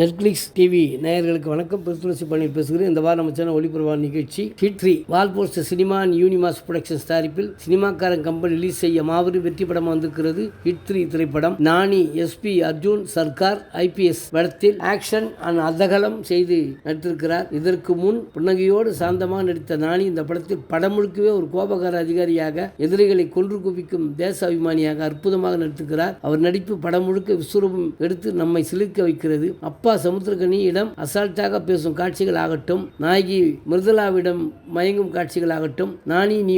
Netflix TV நேயர்களுக்கு வணக்கம். பெருத்துளசி பண்ணி பேசுகிறேன். இந்த வாரம் நம்ம சேனல் ஒளிபரவா நிகழ்ச்சி ஹிட்ரி wall poster cinema and unanimous productions தயாரிப்பில் சினிமாக்காரன் கம்பெனி ரிலீஸ் செய்ய மாபெரும் வெற்றி படமாக வந்திருக்கிறது. ஹிட்ரி திரைப்படம். நானி எஸ்பி அர்ஜுன் சர்க்கார் ஐபிஎஸ் படத்தில் ஆக்ஷன் அண்ட் அதகலம் செய்து நடித்திருக்கிறார். இதற்கு முன் புன்னகையோடு சாந்தமாக நடித்த நானி இந்த படத்தில் படம் முழுக்கவே ஒரு கோபகார அதிகாரியாக எதிரிகளை கொன்று குவிக்கும் தேச அபிமானியாக அற்புதமாக நடித்திருக்கிறார். அவர் நடிப்பு படம் முழுக்க விஸ்வரூபம் எடுத்து நம்மை சிலிர்க்க வைக்கிறது. அப்பா சமுத்திரகனியிடம் அசால்ட்டாக பேசும் காட்சிகள் ஆகட்டும் நாயகி மிருதுலாவிடம் மயங்கும் காட்சிகள் ஆகட்டும் நானி நீ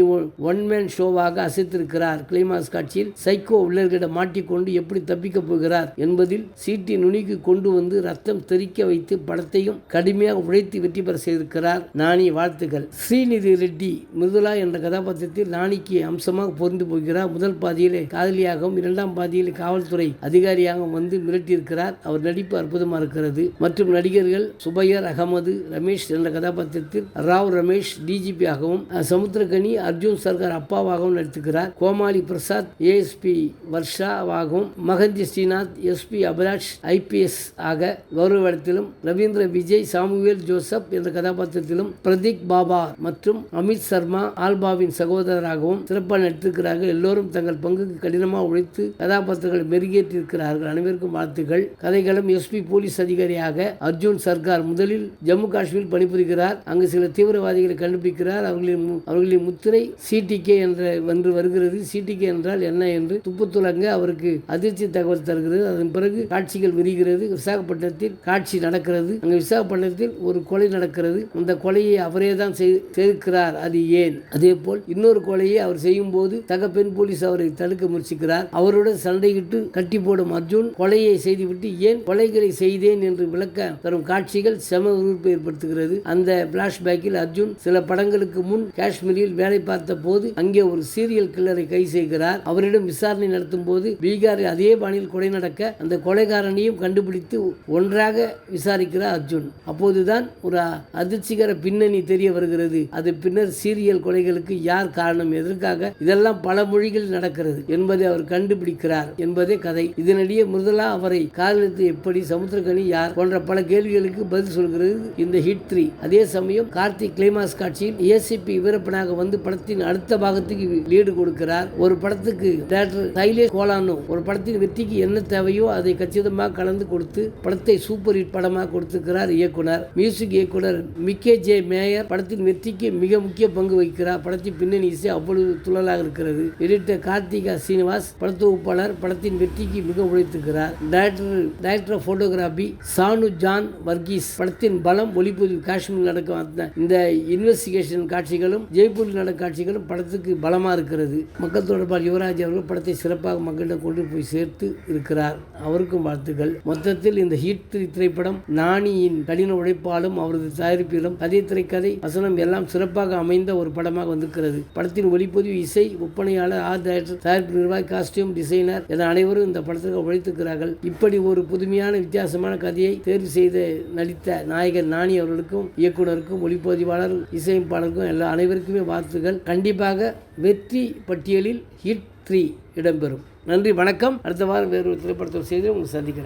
ஒன் மேன் ஷோவாக அசைத்திருக்கிறார். கிளைமாஸ் காட்சியில் சைக்கோ உள்ளர்களிடம் மாட்டிக்கொண்டு எப்படி தப்பிக்கப் போகிறார் என்பதில் சீட்டி நுனிக்கு கொண்டு வந்து ரத்தம் தெறிக்க வைத்து படத்தையும் கடுமையாக உழைத்து வெற்றி பெற செய்திருக்கிறார் நானி வாழ்த்துக்கள். ஸ்ரீநிதி ரெட்டி மிருதுலா என்ற கதாபாத்திரத்தில் நாணிக்கு அம்சமாக பொருந்து போகிறார். முதல் பாதியிலே காதலியாகவும் இரண்டாம் பாதியில் காவல்துறை அதிகாரியாகவும் வந்து மிரட்டியிருக்கிறார். அவர் நடிப்பு அற்புதமாக இருக்கிறது மற்றும் நடிகர்கள் சுபையர் அகமது ரமேஷ் என்ற கதாபாத்திரத்தில் ராவ் ரமேஷ் டிஜிபியாகவும் சமுத்திரகனி அர்ஜுன் சர்கார் அப்பாவாகவும் நடித்திருக்கிறார். கோமாளி பிரசாத் ஏஎஸ்பி வர்ஷாவாகவும் மகந்தி ஸ்ரீநாத் எஸ்பி அபிலாஷ் ஐபிஎஸ் ஆக கௌரவ இடத்திலும் ரவீந்திர விஜய் சாமுவேல் ஜோசப் என்ற கதாபாத்திரத்திலும் பிரதீக் பாபா மற்றும் அமித் சர்மா ஆல்பாவின் சகோதரராகவும் சிறப்பாக நடித்திருக்கிறார்கள். எல்லோரும் தங்கள் பங்குக்கு கடினமாக உழைத்து கதாபாத்திரங்களை மெருகேற்றிருக்கிறார்கள். அனைவருக்கும் வாழ்த்துக்கள். கதைகளும் எஸ்பி போலீஸ் அதிகாரியாக அர்ஜுன் சர்கார் முதலில் ஜம்மு காஷ்மீர் பணிபுரிகிறார். அங்கு சில தீவிரவாதிகளை கண்டுபிடிக்கிறார். அவர்களின் அவர்களின் முத்திரை சிடிகே என்ற என்று வருகிறது. சிடிகே என்றால் என்ன என்று துப்பு துளங்க அவருக்கு அதிர்ச்சி தகவல் தருகிறது. அதன் பிறகு காட்சிகள் விரிகிறது. விசாகப்பட்டினத்தில் காட்சி நடக்கிறது. அங்கு விசாகப்பட்டினத்தில் ஒரு கொலை நடக்கிறது. அந்த கொலையை அவரே தான் செய்திருக்கிறார் அது ஏன்? அதே போல் இன்னொரு கொலையை அவர் செய்யும் போது தக பெண் போலீஸ் அவரை தடுக்க முயற்சிக்கிறார். அவருடன் சண்டையிட்டு கட்டி போடும் அர்ஜுன் கொலையை செய்துவிட்டு ஏன் கொலைகளை செய்தேன் என்று விளக்க தரும் காட்சிகள் செம உறுப்பு ஏற்படுத்துகிறது. அந்த பிளாஷ்பேக்கில் அர்ஜுன் சில படங்களுக்கு முன் காஷ்மீரில் வேலை பார்த்த போது அங்கே ஒரு சீரியல் கில்லரை கை செய்கிறார் அவரிடம் விசாரணை நடத்தும் போது பீகாரில் அதே பாணியில் கொலை நடக்க அந்த கொலைகாரனையும் கண்டுபிடித்து ஒன்றாக விசாரிக்கிறார் அர்ஜுன். அப்போதுதான் ஒரு அதிர்ச்சிகர பின்னணி தெரிய வருகிறது. அது பின்னர் சீரியல் கொலைகளுக்கு யார் காரணம்? எதற்காக? இதெல்லாம் பல மொழிகள் நடக்கிறது என்பதை அவர் கண்டுபிடிக்கிறார் என்பதே கதை. இதனிடையே முதலா அவரை காதலித்து எப்படி சமுத்திரகனி யார் போன்ற பல கேள்விகளுக்கு பதில் சொல்கிறது இந்த ஹிட் த்ரீ அதே சமயம் கார்த்திக் கிளைமாஸ் காட்சியில் ஏசிபி வீரப்பனாக வந்து படத்தின் அடுத்த பாகத்துக்கு லீடு கொடுக்கிறார். ஒரு படத்துக்கு டேரக்டர் சைலேஷ் கோலானோ ஒரு படத்தின் வெற்றிக்கு என்ன தேவையோ அதை கச்சிதமாக கலந்து கொடுத்து படத்தை சூப்பர் ஹிட் படமாக கொடுத்திருக்கிறார் இயக்குனர். மியூசிக் இயக்குனர் மிக்கே ஜே மேயர் படத்தின் வெற்றிக்கு மிக முக்கிய பங்கு வகிக்கிறார். படத்தின் பின்னணி இசை அவ்வளவு துள்ளலாக இருக்கிறது. எடிட்டர் கார்த்திகா சீனிவாஸ் படத்தொகுப்பாளர் படத்தின் வெற்றிக்கு மிக உழைத்திருக்கிறார். Director director photography Sanu John Varghese படத்தின் பலம் ஒளிப்பதிவு காஷ்மீரில் நடக்கும் அந்த- இந்த இன்வெஸ்டிகேஷன் காட்சிகளும் ஜெய்ப்பூரில் நடக்கும் காட்சிகளும் படத்துக்கு பலமா இருக்கிறது. மக்கள் தொடர்பாளர் யுவராஜ் அவர்கள் படத்தை சிறப்பாக மக்களிடம் கொண்டு போய் சேர்த்து இருக்கிறார். அவருக்கும் வாழ்த்துக்கள். மொத்தத்தில் இந்த ஹீட் த்ரீ திரைப்படம் நாணியின் கடின உழைப்பாலும் அவரது தயாரிப்பிலும் கதை திரைக்கதை வசனம் எல்லாம் சிறப்பாக அமைந்த ஒரு படமாக வந்திருக்கிறது. படத்தின் ஒளிப்பதிவு இசை ஒப்பனையாளர் ஆர் டைரக்டர் தயாரிப்பு நிர்வாகி காஸ்டியூம் டிசைனர் என அனைவரும் இந்த படத்திற்கு உழைத்திருக்கிறார்கள். இப்படி ஒரு புதுமையான வித்தியாசமான கதையை தேர்வு செய்து நடித்த நாயகர் நாணி அவர்களுக்கும் இயக்குனருக்கும் ஒளிப்பதிவாளர் இசையமைப்பாளருக்கும் எல்லா அனைவருக்குமே வாழ்த்துகள். கண்டிப்பாக வெற்றி பட்டியலில் ஹிட் த்ரீ இடம்பெறும். நன்றி வணக்கம். அடுத்த வாரம் வேறு ஒரு திரைப்படத்தோடு செய்து உங்களை சந்திக்கிறேன்.